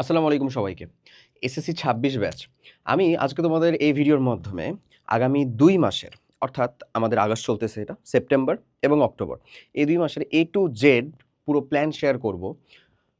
আসসালামু আলাইকুম সবাইকে। এসএসসি ছাব্বিশ ব্যাচ। আমি আজকে তোমাদের এই ভিডিওর মাধ্যমে আগামী দুই মাসের, অর্থাৎ আমাদের আগস্ট চলতেছে এটা, সেপ্টেম্বর এবং অক্টোবর, এই দুই মাসের এ টু জেড পুরো প্ল্যান শেয়ার করব,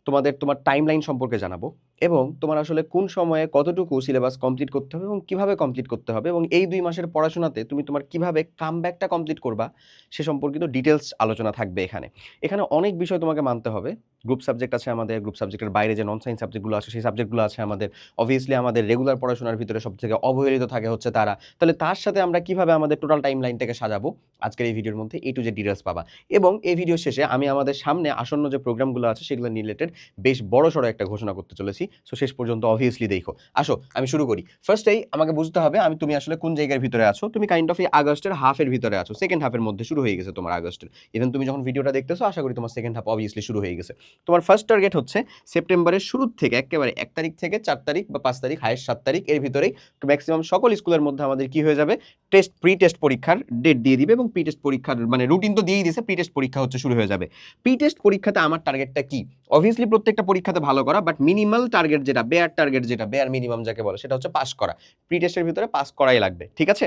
তোমাদের তোমার টাইমলাইন সম্পর্কে জানাব এবং তোমার আসলে কোন সময়ে কতটুকু সিলেবাস কমপ্লিট করতে হবে এবং কীভাবে কমপ্লিট করতে হবে এবং এই দুই মাসের পড়াশোনাতে তুমি তোমার কীভাবে কামব্যাকটা কমপ্লিট করবা, সে সম্পর্কিত ডিটেলস আলোচনা থাকবে এখানে। এখানে অনেক বিষয় তোমাকে মানতে হবে গ্রুপ সাবজেক্ট আছে আমাদের গ্রুপ সাবজেক্টের বাইরে যে নন সায়েন্স সাবজেক্টগুলো আছে, সেই সাবজেক্টগুলো আছে আমাদের। অবভিয়াসলি আমাদের রেগুলার পড়াশোনার ভিতরে সব থেকে অবহেলিত থাকে হচ্ছে তারা। তাহলে তার সাথে আমরা কীভাবে আমাদের টোটাল টাইম লাইনটাকে সাজাবো? আজকের এই ভিডিওর মধ্যে এ টু যে ডিটেলস পাবা। এবং এই ভিডিও শেষে আমি আমাদের সামনে আসন্ন যে প্রোগ্রামগুলো আছে, সেগুলো রিলেটেড বেশ বড় সড়ো একটা ঘোষণা করতে চলেছি। সো শেষ পর্যন্ত অবভিয়াসলি দেখো। আসো, আমি শুরু করি। ফার্স্টেই আমাকে বুঝতে হবে আমি তুমি আসলে কোন জায়গার ভিতরে আছো? তুমি কাইন্ড অফ এই আগস্টের হাফের ভিতরে আছো। সেকেন্ড হাফের মধ্যে শুরু হয়ে গেছে তোমার আগস্টের। ইভেন তুমি যখন ভিডিওটা দেখতেছো, আশা করি তোমার সেকেন্ড হাফ অবভিয়াসলি শুরু হয়ে গেছে। তোমার ফার্স্ট টার্গেট হচ্ছে সেপ্টেম্বরের শুরুর থেকে, একেবারে এক তারিখ থেকে চার তারিখ বা পাঁচ তারিখ হায়েস্ট সাত তারিখ, এর ভিতরেই ম্যাক্সিমাম সকল স্কুলের মধ্যে আমাদের কি হয়ে যাবে? টেস্ট প্রি টেস্ট পরীক্ষার ডেট দিয়ে দিবে এবং প্রি টেস্ট পরীক্ষার মানে রুটিন তো দিয়েই দিয়েছে প্রি টেস্ট পরীক্ষা হচ্ছে শুরু হয়ে যাবে। প্রি টেস্ট পরীক্ষাতে আমার টার্গেটটা কি? অবভিয়াসলি প্রত্যেকটা পরীক্ষাতে ভালো করা বাট মিনিমাল টার্গেট যেটা বেয়ার টার্গেট যেটা বেয়ার মিনিমাম যাকে বলে, সেটা হচ্ছে পাস করা। প্রি টেস্টের ভিতরে পাস করাই লাগবে, ঠিক আছে?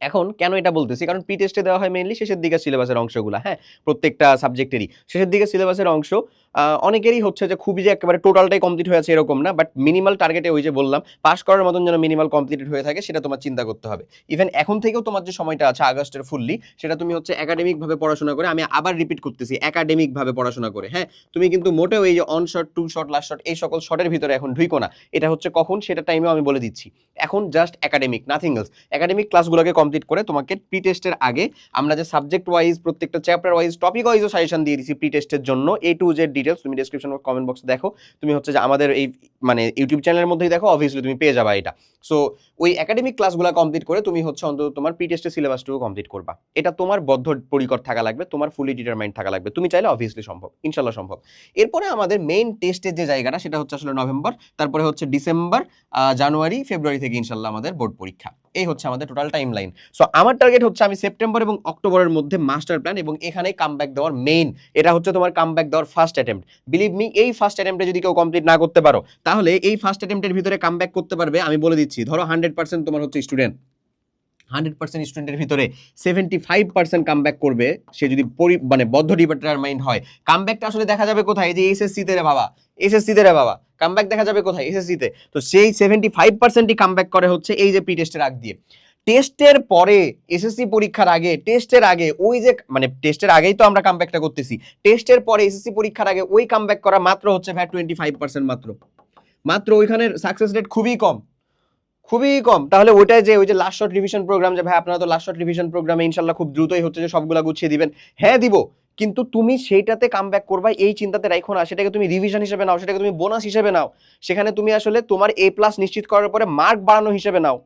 এখন কেন এটা বলতেছি? কারণ প্রি টেস্টে দেওয়া হয় মেইনলি শেষের দিকে সিলেবাসের অংশগুলো হ্যাঁ? প্রত্যেকটা সাবজেক্টেরই শেষের দিকে সিলেবাসের অংশ অনেকেরই হচ্ছে যে খুবই যে একেবারে টোটালটাই কমপ্লিট হয়ে আছে এরকম না বাট মিনিমাল টার্গেটে ওই যে বললাম পাস করার মতন যেন মিনিমাল কমপ্লিটেড হয়ে থাকে, সেটা তোমার চিন্তা করতে হবে। ইভেন এখন থেকেও তোমার যে সময়টা আছে আগস্টের ফুললি সেটা তুমি হচ্ছে একাডেমিক ভাবে পড়াশোনা করে, আমি আবার রিপিট করতেছি একাডেমিক ভাবে পড়াশোনা করে হ্যাঁ? তুমি কিন্তু মোটেও এই যে one shot two shot last shot এই সকল শটের ভিতরে এখন ঢুইকো না। এটা হচ্ছে কখন, সেটা টাইমেও আমি বলে দিচ্ছি। এখন just academic nothing else academic ক্লাসগুলোকে complete করে তোমাকে প্রি টেস্টের আগে আমরা যে সাবজেক্ট ওয়াইজ প্রত্যেকটা চ্যাপ্টার ওয়াইজ টপিক ওয়াইজও সাজেশন দিয়ে দিচ্ছি প্রি টেস্টের জন্য। এ টু জেড ডিটেলস তুমি ডিসক্রিপশন কমেন্ট বক্সে দেখো। তুমি হচ্ছে যে আমাদের এই মানে ইউটিউব চ্যানেলের মধ্যেই দেখো অবভিয়াসলি তুমি পেয়ে যাবা এটা। সো ওই একাডেমিক ক্লাসগুলো কমপ্লিট করে তুমি হচ্ছে অন্তত তোমার প্রি টেস্টের সিলেবাসটুকু কমপ্লিট করবা। এটা তোমার বদ্ধ পরিকর থাকা লাগবে, তোমার ফুলি ডিটারমাইন্ড থাকা লাগবে। তুমি চাইলে অবভিয়াসলি সম্ভব ইনশাল্লাহ সম্ভব। এরপরে আমাদের মেইন টেস্টের যে জায়গাটা, সেটা হচ্ছে আসলে নভেম্বর, তারপরে হচ্ছে ডিসেম্বর জানুয়ারি, ফেব্রুয়ারি থেকে ইনশাল্লাহ আমাদের বোর্ড পরীক্ষা। এই হচ্ছে আমাদের টোটাল টাইম লাইন সো আমার টার্গেট হচ্ছে আমি সেপ্টেম্বর এবং অক্টোবরের মধ্যে মাস্টার প্ল্যান এবং এখানে কামব্যাক দেওয়ার মেইন এটা হচ্ছে তোমার কামব্যাক দেওয়ার ফার্স্ট অ্যাটেম্প বিলিভ মি এই ফার্স্ট অ্যাটেম্পটে যদি কেউ কমপ্লিট না করতে পারো, তাহলে এই ফার্স্ট অ্যাটেম্পটের ভিতরে কামব্যাক করতে পারবে, আমি বলে দিচ্ছি। ধরো হান্ড্রেড পার্সেন্ট তোমার হচ্ছে স্টুডেন্ট হান্ড্রেড পার্সেন্ট স্টুডেন্টের ভিতরে সেভেন্টি ফাইভ পার্সেন্ট কামব্যাক করবে। সে যদি পরি মানে বদ্ধ ডিটারমাইন্ড হয়। কামব্যাকটা আসলে দেখা যাবে কোথায়? যে এসএসসিতে রে বাবা। এসএসসিতে রে বাবা। কামব্যাক দেখা যাবে কোথায়? এসএসসিতে তো সেই সেভেন্টি ফাইভ পার্সেন্টই কামব্যাক করে হচ্ছে এই যে প্রি টেস্টের আগ দিয়ে। টেস্টের পরে এসএসসি পরীক্ষার আগে টেস্টের আগে ওই যে মানে টেস্টের আগেই তো আমরা কামব্যাকটা করতেছি। টেস্টের পরে এসএসসি পরীক্ষার আগে ওই কামব্যাক করা মাত্র হচ্ছে ভ্যাট টোয়েন্টি ফাইভ পার্সেন্ট মাত্র। মাত্র ওইখানের সাকসেস রেট খুবই কম। খুবই কম। তাহলে ওইটাই যে ওই যে লাস্ট শর্ট রিভিশন প্রোগ্রাম যে, ভাই, আপনারা তো লাস্ট শর্ট রিভিশন প্রোগ্রামে ইনশাল্লাহ খুব দ্রুতই হচ্ছে যে সবগুলা গুছিয়ে দিবেন। হ্যাঁ দিব। কিন্তু তুমি সেইটাতে কাম ব্যাক করবা, এই চিন্তাতে রাখো না। সেটাকে তুমি রিভিশন হিসেবে নাও, সেটাকে তুমি বোনাস হিসেবে নাও। সেখানে তুমি আসলে তোমার এ প্লাস নিশ্চিত করার পরে মার্ক বাড়ানো হিসেবে নাও।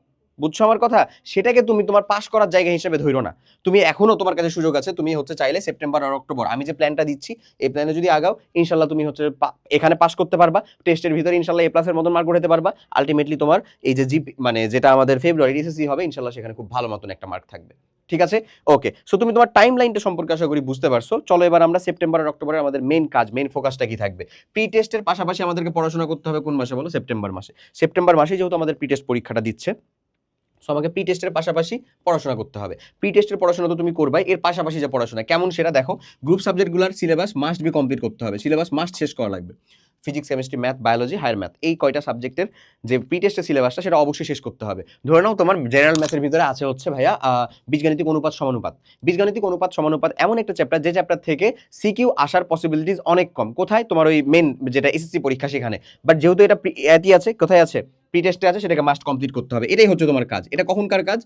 বুঝছ আমার কথা? সেটাকে তুমি তোমার পাস করার জায়গা হিসেবে ধরো না। তুমি এখনও তোমার কাছে সুযোগ আছে, তুমি হচ্ছে চাইলে সেপ্টেম্বর আর অক্টোবর আমি যে প্ল্যানটা দিচ্ছি, এই প্ল্যানে যদি আগাও, ইনশাল্লাহ তুমি হচ্ছে এখানে পাস করতে পারবা। টেস্টের ভিতরে ইনশাল্লাহ এ প্লাসের মতন মার্ক উঠাতে পারবা। আলটিমেটলি তোমার এই যে জিপি মানে যেটা আমাদের ফেব্রুয়ারি এসএসসি হবে, ইনশাল্লাহ সেখানে খুব ভালো মতন একটা মার্ক থাকবে। ঠিক আছে? ওকে সো তুমি তোমার টাইম লাইনটা সম্পর্কে আশা করি বুঝতে পারছ। চলো এবার আমরা সেপ্টেম্বর আর অক্টোবরে আমাদের মেইন কাজ মেইন ফোকাসটা কি থাকবে? প্রি টেস্টের পাশাপাশি আমাদেরকে পড়াশোনা করতে হবে কোন মাসে বলো? সেপ্টেম্বর মাসে। সেপ্টেম্বর মাসে যেহেতু আমাদের প্রি টেস্ট পরীক্ষাটা দিচ্ছে। সো আমাকে প্রি টেস্টের পাশাপাশি পড়াশোনা করতে হবে। প্রি টেস্টের পড়াশোনা তো তুমি করবাই, এর পাশাপাশি যে পড়াশোনা, কেমন সেটা দেখো। গ্রুপ সাবজেক্টগুলোর সিলেবাস মাস্ট বি কমপ্লিট করতে হবে। সিলেবাস মাস্ট শেষ করা লাগবে। Physics chemistry math biology higher math এই কয়টা সাবজেক্টের যে প্রি টেস্টের সিলেবাসটা সেটা অবশ্যই শেষ করতে হবে। ধরে নাও তোমার জেনারেল ম্যাথের ভিতরে আছে হচ্ছে ভাইয়া বীজগাণিতিক অনুপাত, সমানুপাত। বীজগাণিতিক অনুপাত, সমানুপাত এমন একটা চ্যাপ্টার যে চ্যাপ্টার থেকে সিকিউ আসার পসিবিলিটিস অনেক কম। কোথায়? তোমার ওই মেন যেটা এসএসসি পরীক্ষা সেখানে। বাট যেহেতু এটা এতই আছে, কোথায় আছে? প্রি টেস্টে আছে, সেটাকে মাস্ট কমপ্লিট করতে হবে। এটাই হচ্ছে তোমার কাজ। এটা কখনকার কাজ?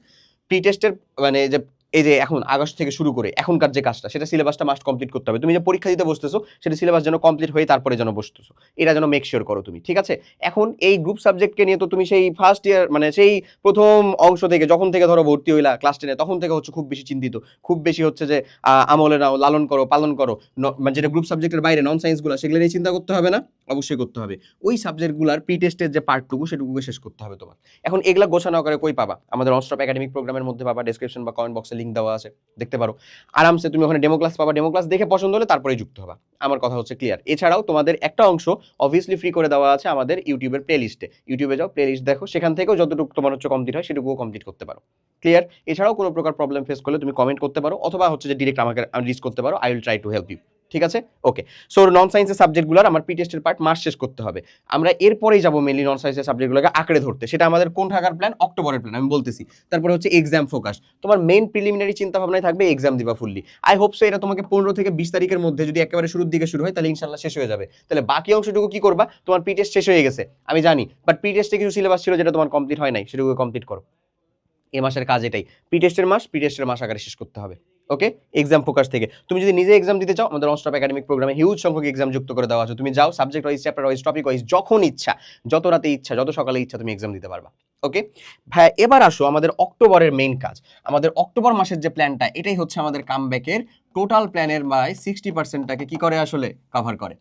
প্রি টেস্টের মানে যে এই যে এখন আগস্ট থেকে শুরু করে এখনকার যে কাজটা, সেটা সিলেবাসটা মাস্ট কমপ্লিট করতে হবে। তুমি যে পরীক্ষা দিতে বসতেছো, সেটা সিলেবাস যেন কমপ্লিট হয়ে তারপরে যেন বসতেছো। এটা যেন মেক শিওর করো তুমি, ঠিক আছে? এখন এই গ্রুপ সাবজেক্টকে নিয়ে তো তুমি সেই ফার্স্ট ইয়ার মানে সেই প্রথম অংশ থেকে, যখন থেকে ধরো ভর্তি হইলা ক্লাস টেনে তখন থেকে হচ্ছে খুব বেশি চিন্তিত। খুব বেশি হচ্ছে যে আমলে নাও, লালন করো, পালন করো। মানে যেটা গ্রুপ সাবজেক্টের বাইরে নন সায়েন্সগুলো সেগুলো নিয়ে চিন্তা করতে হবে না? অবশ্যই করতে হবে। ওই সাবজেক্টগুলোর প্রি টেস্টের যে পার্টটুকু সেটুকুকে শেষ করতে হবে তোমার। এখন এগুলা গোছানো করে কই পাবা? আমাদের অনস্টপ একাডেমিক প্রোগ্রামের মধ্যে পাবা ডেসক্রিপশন বা কমেন্ট বক্সে লিঙ্ক দেওয়া আছে, দেখতে পারো। আরামসে তুমি ওখানে ডেমো ক্লাস পাবা ডেমো ক্লাস দেখে পছন্দ হলে তারপরে যুক্ত হবা। আমার কথা হচ্ছে ক্লিয়ার এছাড়াও তোমাদের একটা অংশ অবভিয়াসলি ফ্রি করে দেওয়া আছে আমাদের ইউটিউবের প্লে লিস্টে ইউটিউবে যাও প্লে লিস্ট দেখো, সেখান থেকেও যতটুকু তোমার হচ্ছে কমপ্লিট হয়, সেটুকুও কমপ্লিট করতে পারো। ক্লিয়ার এছাড়াও কোনো প্রকার প্রবলেম ফেস করলে তুমি কমেন্ট করতে পারো, অথবা হচ্ছে যে ডিরেক্ট আমাকে রিচ করতে পারো I will try to help you ঠিক আছে? ওকে সো নন সায়েন্সের সাবজেক্টগুলোর আমার পি পার্ট মাস শেষ করতে হবে। আমরা এরপরেই যাব মেনলি নন সায়েন্সের সাবজেক্টগুলোকে আঁকড়ে ধরতে। সেটা আমাদের কোন থাকার প্ল্যান অক্টোবরের প্ল্যান আমি বলতেছি। তারপরে হচ্ছে এক্সাম ফোকাস তোমার মেন প্রিলিমিনারি চিন্তা ভাবনায় থাকবে এক্সাম দিবা ফুললি আই হোপ সো এটা তোমাকে পনেরো থেকে বিশ তারিখের মধ্যে যদি একেবারে শুরুর দিকে শুরু হয়, তাহলে ইনশাল্লাহ শেষ হয়ে যাবে। তাহলে বাকি অংশটুকু কি করবা? তোমার পি টেস্ট শেষ হয়ে গেছে, আমি জানি। বাট পি কিছু সিলেবাস ছিল যেটা তোমার কমপ্লিট হয় নাই সেটুকু কমপ্লিট করো। এ মাসের কাজ এটাই। পি টেস্টের মাস পি মাস আকারে শেষ করতে হবে। ওকে এক্সাম ফোকাস থেকে। তুমি যদি নিজে এক্সাম দিতে চাও, আমাদের অনস্টপ একাডেমিক প্রোগ্রামে হিউজ সংখ্যক এক্সাম যুক্ত করে দেওয়া আছে। তুমি যাও subject wise chapter wise topic wise যখন ইচ্ছা, যত রাতে ইচ্ছা, যত সকালে ইচ্ছা, তুমি এক্সাম দিতে পারবা। ওকে ভাই এবার আসো আমাদের অক্টোবরের মেইন কাজ। আমাদের অক্টোবর মাসের যে প্ল্যানটা এটাই হচ্ছে আমাদের কামব্যাকের টোটাল প্ল্যানের বাই সিক্সটি পার্সেন্টটাকে কী করে আসলে কভার করে?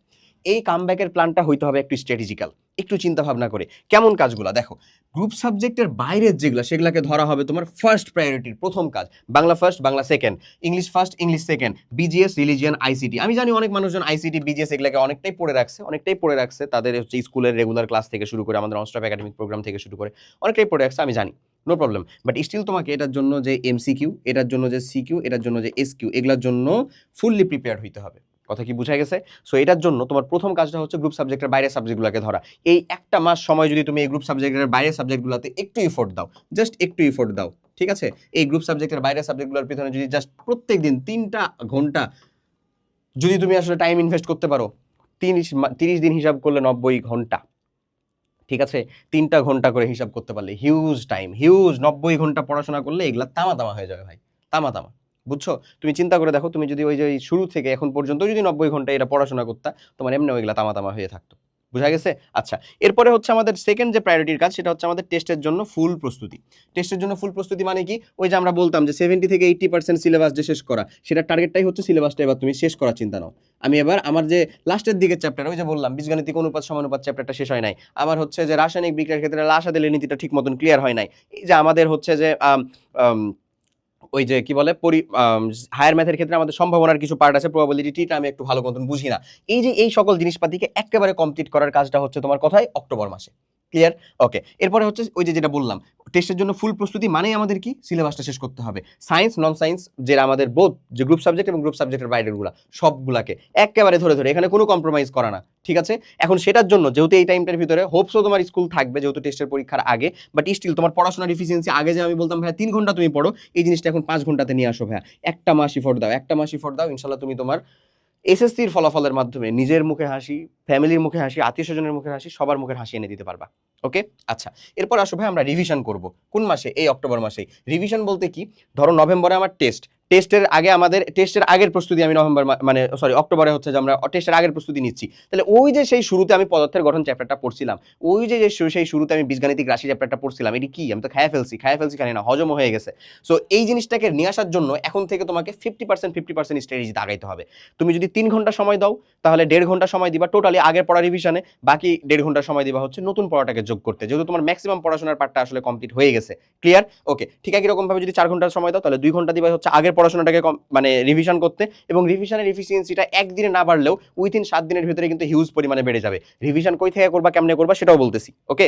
এই কামব্যাকের প্ল্যানটা হইতে হবে একটু স্ট্র্যাটেজিক্যাল একটু চিন্তা ভাবনা করে। কেমন কাজগুলো? দেখো গ্রুপ সাবজেক্টের বাইরের যেগুলো, সেগুলোকে ধরা হবে তোমার ফার্স্ট প্রায়োরিটির প্রথম কাজ। Bangla first Bangla second English first English second BGS religion ICT আমি জানি অনেক মানুষজন আইসিটি বিজিএস এগুলোকে অনেকটাই পড়ে রাখছে, অনেকটাই পড়ে রাখছে। তাদের হচ্ছে স্কুলের রেগুলার ক্লাস থেকে শুরু করে, আমাদের অনস্টপ একাডেমিক প্রোগ্রাম থেকে শুরু করে, অনেকটাই পড়ে রাখছে, আমি জানি। নো প্রবলেম বাট স্টিল তোমাকে এটার জন্য যে এমসিকিউ এটার জন্য যে সিকিউ এটার জন্য যে এসকিউ এগুলোর জন্য ফুললি প্রিপেয়ার হইতে হবে। কথা কি বুঝা গেছে? সো এটার জন্য তোমার প্রথম কাজটা হচ্ছে গ্রুপ সাবজেক্টের বাইরের সাবজেক্টগুলোকে ধরা। এই একটা মাস সময় যদি তুমি এই গ্রুপ সাবজেক্টের বাইরের সাবজেক্টগুলোতে একটু ইফোর্ট দাও জাস্ট একটু ইফোর্ট দাও, ঠিক আছে? এই গ্রুপ সাবজেক্টের বাইরের সাবজেক্টগুলোর পিছনে যদি জাস্ট প্রত্যেক দিন তিনটা ঘণ্টা যদি তুমি আসলে টাইম ইনভেস্ট করতে পারো, তিরিশ তিরিশ দিন হিসাব করলে নব্বই ঘণ্টা, ঠিক আছে? তিনটা ঘণ্টা করে হিসাব করতে পারলে হিউজ টাইম হিউজ নব্বই ঘণ্টা পড়াশোনা করলে এগুলা তামা তামা হয়ে যাবে ভাই তামা তামা বুঝছ? তুমি চিন্তা করে দেখো, তুমি যদি ওই যে শুরু থেকে এখন পর্যন্ত যদি নব্বই ঘণ্টা এটা পড়াশোনা করতা, তোমার এমনি ওইগুলা তামা তামা হয়ে থাকতো। বুঝা গেছে? আচ্ছা এরপরে হচ্ছে আমাদের সেকেন্ড যে প্রায়োরিটির কাজ, সেটা হচ্ছে আমাদের টেস্টের জন্য ফুল প্রস্তুতি। টেস্টের জন্য ফুল প্রস্তুতি মানে কি? ওই যে আমরা বলতাম যে সেভেন্টি থেকে এইট্টি পার্সেন্ট সিলেবাস যে শেষ করা সেটা টার্গেটটাই হচ্ছে সিলেবাসটা এবার তুমি শেষ করার চিন্তা নাও। আমি এবার আমার যে লাস্টের দিকের চ্যাপ্টার ওই যে বললাম, বীজগাণিতিক অনুপাত, সমানুপাত চ্যাপ্টারটা শেষ হয় নাই। আমার হচ্ছে যে রাসায়নিক বিক্রিয়ার ক্ষেত্রে লাসাদের নীতিটা ঠিক মতন ক্লিয়ার হয় নাই। এই যে আমাদের হচ্ছে যে ওই যে কি বলে হায়ার ম্যাথের ক্ষেত্রে আমাদের সম্ভাবনার কিছু পার্ট আছে প্রবাবিলিটিটা আমি একটু ভালো মতন বুঝি না। এই যে এই সকল জিনিসপাতিকে একেবারে কমপ্লিট করার কাজটা হচ্ছে তোমার কথাই অক্টোবর মাসে। ক্লিয়ার ওকে এরপরে হচ্ছে ওই যে যেটা বললাম টেস্টের জন্য ফুল প্রস্তুতি মানেই আমাদের কি? সিলেবাসটা শেষ করতে হবে। সায়েন্স নন সায়েন্স যেটা আমাদের বোধ যে গ্রুপ সাবজেক্ট এবং গ্রুপ সাবজেক্টের বাইরেরগুলো সবগুলাকে একেবারে ধরে ধরে, এখানে কোনো কম্প্রোমাইজ করা না, ঠিক আছে? এখন সেটার জন্য, যেহেতু এই টাইমটার ভিতরে হোপসও তোমার স্কুল থাকবে যেহেতু টেস্টের পরীক্ষার আগে বাট স্টিল তোমার পড়াশোনার এফিসিয়েন্সি আগে যে আমি বলতাম, ভাইয়া, তিন ঘণ্টা তুমি পড়ো, এই জিনিসটা এখন পাঁচ ঘন্টাতে নিয়ে আসো, ভাইয়া। একটা মাস ইফোর্ট দাও, একটা মাস ইফোর্ট দাও, ইনশাল্লাহ তুমি তোমার এসএসসির ফলাফলের মাধ্যমে নিজের মুখে হাসি ফ্যামিলির মুখে হাসি, আত্মীয় স্বজনের মুখে হাসি, সবার মুখে হাসি এনে দিতে পারবা। ওকে আচ্ছা এরপর আসো ভাই, আমরা রিভিশন করব। কোন মাসে? এই অক্টোবর মাসে রিভিশন বলতে কি? ধরো নভেম্বরে আমার টেস্ট টেস্টের আগে আমাদের, টেস্টের আগের প্রস্তুতি আমি নভেম্বর মানে সরি অক্টোবরে হচ্ছে যে আমরা টেস্টের আগের প্রস্তুতি নিচ্ছি। তাহলে ওই যে সেই শুরুতে আমি পদার্থের গঠন চ্যাপ্টারটা পড়ছিলাম, ওই যে সেই শুরুতে আমি বীজগাণিতিক রাশি চ্যাপ্টারটা পড়ছিলাম, এটি কি? আমি তো খায়া ফেলছি খায়া ফেলছি খানি না, হজম হয়ে গেছে। সো এই জিনিসটাকে নিয়ে আসার জন্য এখন থেকে তোমাকে ফিফটি পার্সেন্ট ফিফটি পার্সেন্ট স্ট্র্যাটেজিতে আগাইতে হবে। তুমি যদি তিন ঘণ্টা সময় দাও, তাহলে দেড় ঘণ্টা সময় দিবা টোটালি আগের পড়া রিভিশনে বাকি দেড় ঘণ্টা সময় দিবা হচ্ছে নতুন পড়াটাকে যোগ করতে। যেহেতু তোমার ম্যাক্সিমাম পড়াশোনার পার্টটা আসলে কমপ্লিট হয়ে গেছে। ক্লিয়ার ওকে ঠিক একই রকম ভাবে যদি চার ঘণ্টা সময় দাও, তাহলে দুই ঘণ্টা দিবা হচ্ছে আগের পড়াশোনাটাকে মানে রিভিশন করতে এবং রিভিশনের এফিসিয়েন্সিটা একদিনে না বাড়লেও উইথিন সাত দিনের ভিতরে কিন্তু হিউজ পরিমাণে বেড়ে যাবে। রিভিশন কই থেকে করবা, কেমনে করবা সেটাও বলতেছি ওকে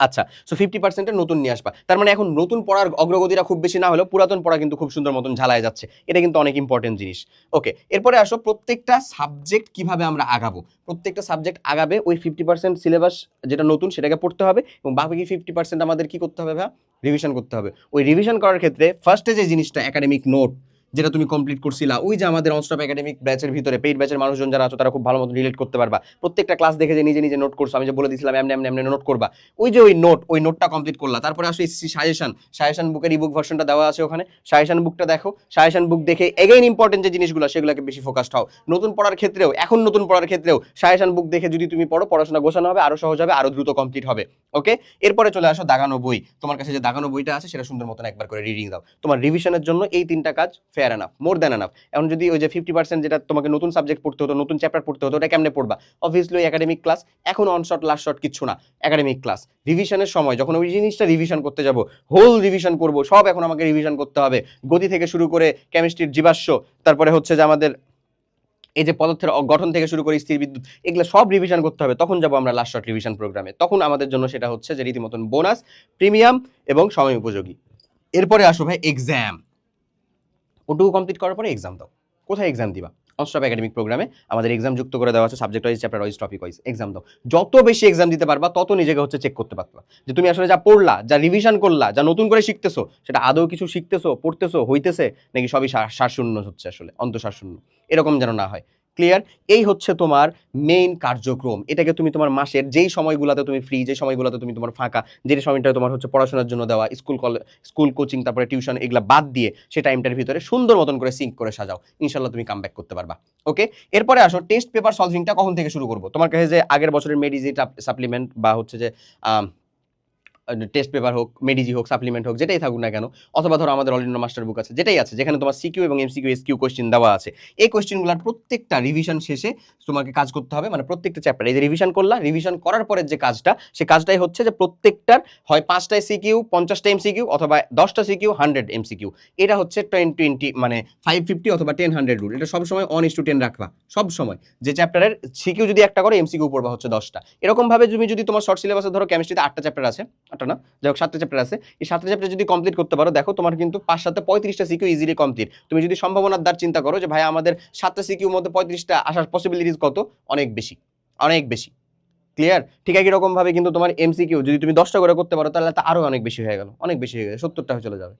আচ্ছা সো ফিফটি পার্সেন্টের নতুন নিয়ে আসবা। তার মানে এখন নতুন পড়ার অগ্রগতিটা খুব বেশি না হলেও পুরাতন পড়া কিন্তু খুব সুন্দর মতন ঝালায় যাচ্ছে। এটা কিন্তু অনেক ইম্পর্টেন্ট জিনিস। ওকে এরপরে আসো প্রত্যেকটা সাবজেক্ট কীভাবে আমরা আগাবো। প্রত্যেকটা সাবজেক্ট আগাবে ওই ফিফটি পার্সেন্ট সিলেবাস যেটা নতুন সেটাকে পড়তে হবে এবং বাকি ফিফটি পার্সেন্ট আমাদের কি করতে হবে ভাই রিভিশন করতে হবে। ওই রিভিশন করার ক্ষেত্রে ফার্স্টে যে জিনিসটা একাডেমিক নোট যেটা তুমি কমপ্লিট করছিলা। ওই যে আমাদের অনস্টপ একাডেমিক ব্যাচের ভিতরে পেইড ব্যাচের মানুষজন যারা আছো, তারা খুব ভালো মতো রিলেট করতে পারবা। প্রত্যেকটা ক্লাস দেখে যে নিজে নিজে নোট করছ, আমি যে বলে দিয়েছিলাম এমনি এমনি এমনি নোট করবা। ওই যে ওই নোট ওই নোটটা কমপ্লিট করলা। তারপরে আসো এসএসসি সাজেশন সাজেশন বুকের ইবুক ভার্সনটা দেওয়া আছে ওখানে। সাজেশন বুকটা দেখো। সাজেশন বুক দেখে এগেইন ইম্পর্টেন্ট যে জিনিসগুলো, সেগুলোকে বেশি ফোকাসড হও। নতুন পড়ার ক্ষেত্রেও, এখন নতুন পড়ার ক্ষেত্রেও সাজেশন বুক দেখে যদি তুমি পড়ো, পড়াশোনা গোছানো হবে, আরও সহজ হবে, আরও দ্রুত কমপ্লিট হবে। ওকে এরপরে চলে আসো দাগানো বই। তোমার কাছে যে দাগানো বইটা আছে, সেটা সুন্দর মতন একবার করে রিডিং দাও। তোমার রিভিশনের জন্য এই তিনটা কাজ fair enough more than enough এখন যদি ওই যে ফিফটি পার্সেন্ট যেটা তোমাকে নতুন সাবজেক্ট পড়তে হতো, নতুন চ্যাপ্টার পড়তে হতো, ওটা কেমনে পড়বা? অবভিয়াসলি একাডেমিক ক্লাস এখন অন শট লাস্ট শট কিচ্ছু না। একাডেমিক ক্লাস রিভিশনের সময়, যখন ওই জিনিসটা রিভিশন করতে যাব হোল রিভিশন করব, সব এখন আমাকে রিভিশন করতে হবে। গতি থেকে শুরু করে কেমিস্ট্রির জীবাশ্ম, তারপরে হচ্ছে যে আমাদের এই যে পদার্থের গঠন থেকে শুরু করে স্থির বিদ্যুৎ, এগুলো সব রিভিশন করতে হবে। তখন যাব আমরা লাস্ট শট রিভিশন প্রোগ্রামে তখন আমাদের জন্য সেটা হচ্ছে যে রীতিমতন বোনাস প্রিমিয়াম এবং সময় উপযোগী। এরপরে আসো ভাই এক্সাম ওটুকু কমপ্লিট করার পরে এক্সাম দাও। কোথায় এক্সাম দিবা? অনস্টপ একাডেমিক প্রোগ্রামে আমাদের এক্সাম যুক্ত করে দেওয়া আছে subject wise chapter wise topic wise exam দাও। যত বেশি এক্সাম দিতে পারবা, তত নিজেকে হচ্ছে চেক করতে পারবা। যে তুমি আসলে যা পড়লা, যা রিভিশন করলা, যা নতুন করে শিখতেছো, সেটা আদৌ কিছু শিখতেছো, পড়তেছো, হইতেছে, নাকি সবই সারশূন্য হচ্ছে আসলে, অন্তঃসারশূন্য। এরকম যেন না হয়। ক্লিয়ার এই হচ্ছে তোমার মেইন কার্যক্রম। এটাকে তুমি তোমার মাসের যেই সময়গুলোতে তুমি ফ্রি যে সময়গুলোতে তুমি তোমার ফাঁকা যে সময়টা তোমার হচ্ছে পড়াশোনার জন্য দেওয়া স্কুল কলেজ স্কুল কোচিং তারপরে টিউশন এগুলা বাদ দিয়ে সেই টাইমটার ভিতরে সুন্দর মতন করে সিঙ্ক করে সাজাও। ইনশাল্লাহ তুমি কাম ব্যাক করতে পারবা। ওকে এরপরে আসো টেস্ট পেপার সলভিংটা কখন থেকে শুরু করব? তোমার কাছে যে আগের বছরের মেডিজি সাপ্লিমেন্ট বা হচ্ছে যে টেস্ট পেপার হোক মেডিজি হোক সাপ্লিমেন্ট হোক, যেটাই থাকুক না কেন, অথবা ধরো আমাদের অলিন্ড মাস্টার বুক আছে, যেটাই আছে, যেখানে তোমার সিকিউ এবং এমসিকিউ এসকিউ কোশ্চেন দেওয়া আছে, এই কোশ্চেনগুলোর প্রত্যেকটা রিভিশন শেষে তোমাকে কাজ করতে হবে মানে প্রত্যেকটা চ্যাপ্টার এই যে রিভিশন করলা রিভিশন করার পরের যে কাজটা, সে কাজটাই হচ্ছে যে প্রত্যেকটার হয় পাঁচটায় সিকিউ পঞ্চাশটা এমসিকিউ অথবা দশটা সিকিউ হান্ড্রেড এমসিকিউ এটা হচ্ছে টেন টোয়েন্টি মানে ফাইভ ফিফটি অথবা টেন হান্ড্রেড রুল এটা সবসময় অন ইস টু টেন রাখবা সব সময় যে চ্যাপ্টারের সিকিউ যদি একটা করে এমসিকিউ পড়বা হচ্ছে দশটা, এরকমভাবে তুমি যদি তোমার শর্ট সিলেবাসে ধরো কেমিস্ট্রিতে আটটা চ্যাপ্টার আছে আটটা না? যাই হোক, সাতটা চ্যাপ্টার আছে। এই সাতটা চ্যাপ্টার যদি কমপ্লিট করতে পারো, দেখো তোমার কিন্তু পাঁচ সাথে পঁয়ত্রিশটা সিকিউ ইজিলি কমপ্লিট তুমি যদি সম্ভাবনার দ্বার চিন্তা করো যে, ভাই, আমাদের সাতটা সিকিউর মধ্যে পঁয়ত্রিশটা আসার পসিবিলিটিস কত? অনেক বেশি। অনেক বেশি। ক্লিয়ার ঠিক একই রকমভাবে কিন্তু তোমার এমসিকিউ যদি তুমি দশটা করে করতে পারো, তাহলে তা আরও অনেক বেশি হয়ে গেল। অনেক বেশি হয়ে গেল। সত্তরটা চলে যাবে।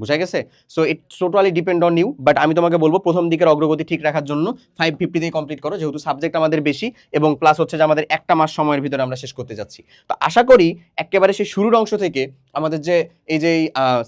বুঝা গেছে? So it totally depend on you but আমি তোমাকে বলব প্রথম দিকের অগ্রগতি ঠিক রাখার জন্য ফাইভ ফিফটি থেকে কমপ্লিট করো, যেহেতু সাবজেক্ট আমাদের বেশি, এবং প্লাস হচ্ছে যে আমাদের একটা মাস সময়ের ভিতরে আমরা শেষ করতে যাচ্ছি। তো আশা করি একেবারে সেই শুরুর অংশ থেকে আমাদের যে এই যে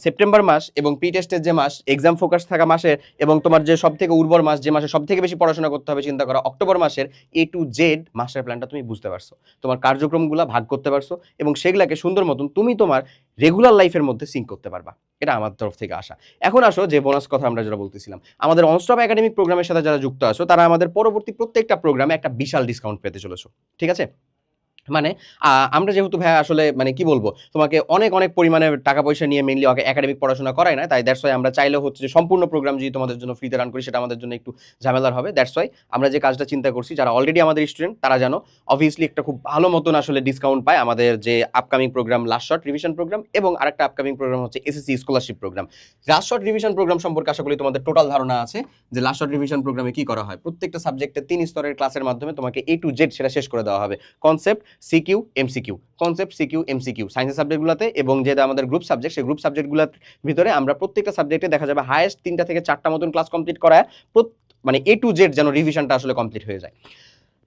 সেপ্টেম্বর মাস এবং প্রি টেস্টের যে মাস এক্সাম ফোকাস থাকা মাসের এবং তোমার যে সব থেকে উর্বর মাস, যে মাসে সব থেকে বেশি পড়াশোনা করতে হবে চিন্তা করা, অক্টোবর মাসের এ টু জেড মাস্টার প্ল্যানটা তুমি বুঝতে পারছ। তোমার কার্যক্রমগুলো ভাগ করতে পারছ এবং সেগুলাকে সুন্দর মতন তুমি তোমার রেগুলার লাইফের মধ্যে সিঙ্ক করতে পারবা। এটা আমার তরফ থেকে আসা এখন আসো যে বোনাস কথা আমরা যেটা বলতেছিলাম। আমাদের অনস্টপ একাডেমিক প্রোগ্রামের সাথে যারা যুক্ত আছো, তারা আমাদের পরবর্তী প্রত্যেকটা প্রোগ্রামে একটা বিশাল ডিসকাউন্ট পেতে চলেছো। ঠিক আছে? মানে আমরা যেহেতু ভাই আসলে মানে কি বলব, তোমাকে অনেক অনেক পরিমাণে টাকা পয়সা নিয়ে মেনলি ওকে একাডেমিক পড়াশোনা করাই না, তাই দ্যাটস ওয়াই আমরা চাইলেও হচ্ছে যে সম্পূর্ণ প্রোগ্রাম যদি তোমাদের জন্য ফ্রিতে রান করি, সেটা আমাদের জন্য একটু ঝামেলার হবে দ্যাটস ওয়াই আমরা যে কাজটা চিন্তা করছি, যারা অলরেডি আমাদের স্টুডেন্ট তারা জানো অবভিয়াসলি একটা খুব ভালো মতন আসলে ডিসকাউন্ট পায় আমাদের যে upcoming program last short revision program এবং আরেকটা আপকামিং প্রোগ্রাম হচ্ছে SSC scholarship program last short revision program সম্পর্কে আশা করি তোমাদের টোটাল ধারণা আছে, যে লাস্ট শর্ট রিভিশন প্রোগ্রামে কি করা হয়? প্রত্যেকটা সাবজেক্টের তিন স্তরের ক্লাসের মাধ্যমে তোমাকে এ টু জেড সেটা শেষ করে দেওয়া হবে। Concept CQ MCQ concept CQ MCQ সায়েন্সের সাবজেক্টগুলোতে এবং যেটা আমাদের গ্রুপ সাবজেক্ট সেই গ্রুপ সাবজেক্টগুলোর ভিতরে আমরা প্রত্যেকটা সাবজেক্টে দেখা যাবে হায়েস্ট তিনটা থেকে চারটা মতন ক্লাস কমপ্লিট করায় মানে এ টু জেড যেন রিভিশনটা আসলে কমপ্লিট হয়ে যায়।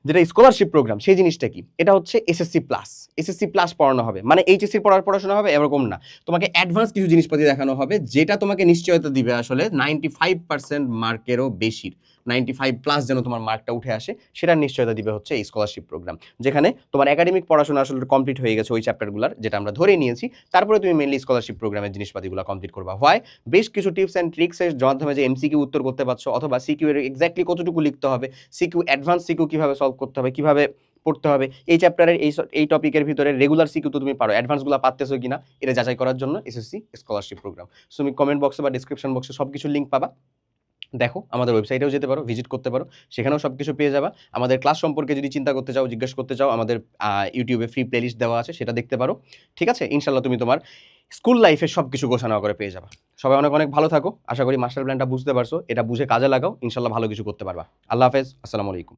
যেটা স্কলারশিপ প্রোগ্রাম সেই জিনিসটা কি? এটা হচ্ছে এসএসসি প্লাস এসএসসি প্লাস পড়ানো হবে। মানে এইচএসসি পড়ার পড়াশোনা হবে, এরকম না। তোমাকে অ্যাডভান্স কিছু জিনিসপাতি দেখানো হবে, যেটা তোমাকে নিশ্চয়তা দিবে আসলে নাইনটি ফাইভ পার্সেন্ট মার্কেরও বেশির। নাইনটি ফাইভ প্লাস যেন তোমার মার্কটা উঠে আসে, সেটার নিশ্চয়তা দিবে হচ্ছে এই স্কলারশিপ প্রোগ্রাম যেখানে তোমার একাডেমিক পড়াশোনা আসলে কমপ্লিট হয়ে গেছে ওই চ্যাপ্টারগুলোর যেটা আমরা ধরে নিয়েছি। তারপরে তুমি মেনলি স্কলারশিপ প্রোগ্রামের জিনিসপাতিগুলো কমপ্লিট করবা। হয় বেশ কিছু টিপস অ্যান্ড ট্রিক্সের মাধ্যমে যে এমসিকিউ উত্তর করতে পারছ, অথবা সিকিউ এর এক্স্যাক্টলি কতটুকু লিখতে হবে সিকিউ অ্যাডভান্স সিকিউ কীভাবে সলভ করতে হবে, কীভাবে পড়তে হবে, এই চ্যাপ্টারের এই এই টপিকের ভিতরে রেগুলার সিকিউ তো তুমি পারো অ্যাডভান্সগুলো পারতেছো কিনা, এটা যাচাই করার জন্য এসএসসি স্কলারশিপ প্রোগ্রাম সো তুমি কমেন্ট বক্সে বা ডিসক্রিপশন বক্সে সব কিছু লিঙ্ক পাবা। দেখো, আমাদের ওয়েবসাইটেও যেতে পারো ভিজিট করতে পারো, সেখানেও সব কিছু পেয়ে যাবা। আমাদের ক্লাস সম্পর্কে যদি চিন্তা করতে চাও, জিজ্ঞেস করতে চাও, আমাদের ইউটিউবে ফ্রি প্লেলিস্ট দেওয়া আছে, সেটা দেখতে পারো। ঠিক আছে? ইনশাল্লাহ তুমি তোমার স্কুল লাইফে সব কিছু গোছানো করে পেয়ে যাবা। সবাই অনেক অনেক ভালো থাকো। আশা করি মাস্টার প্ল্যানটা বুঝতে পারছ। এটা বুঝে কাজে লাগাও। ইনশাল্লাহ ভালো কিছু করতে পারবা। আল্লাহ হাফেজ। আসসালামু আলাইকুম।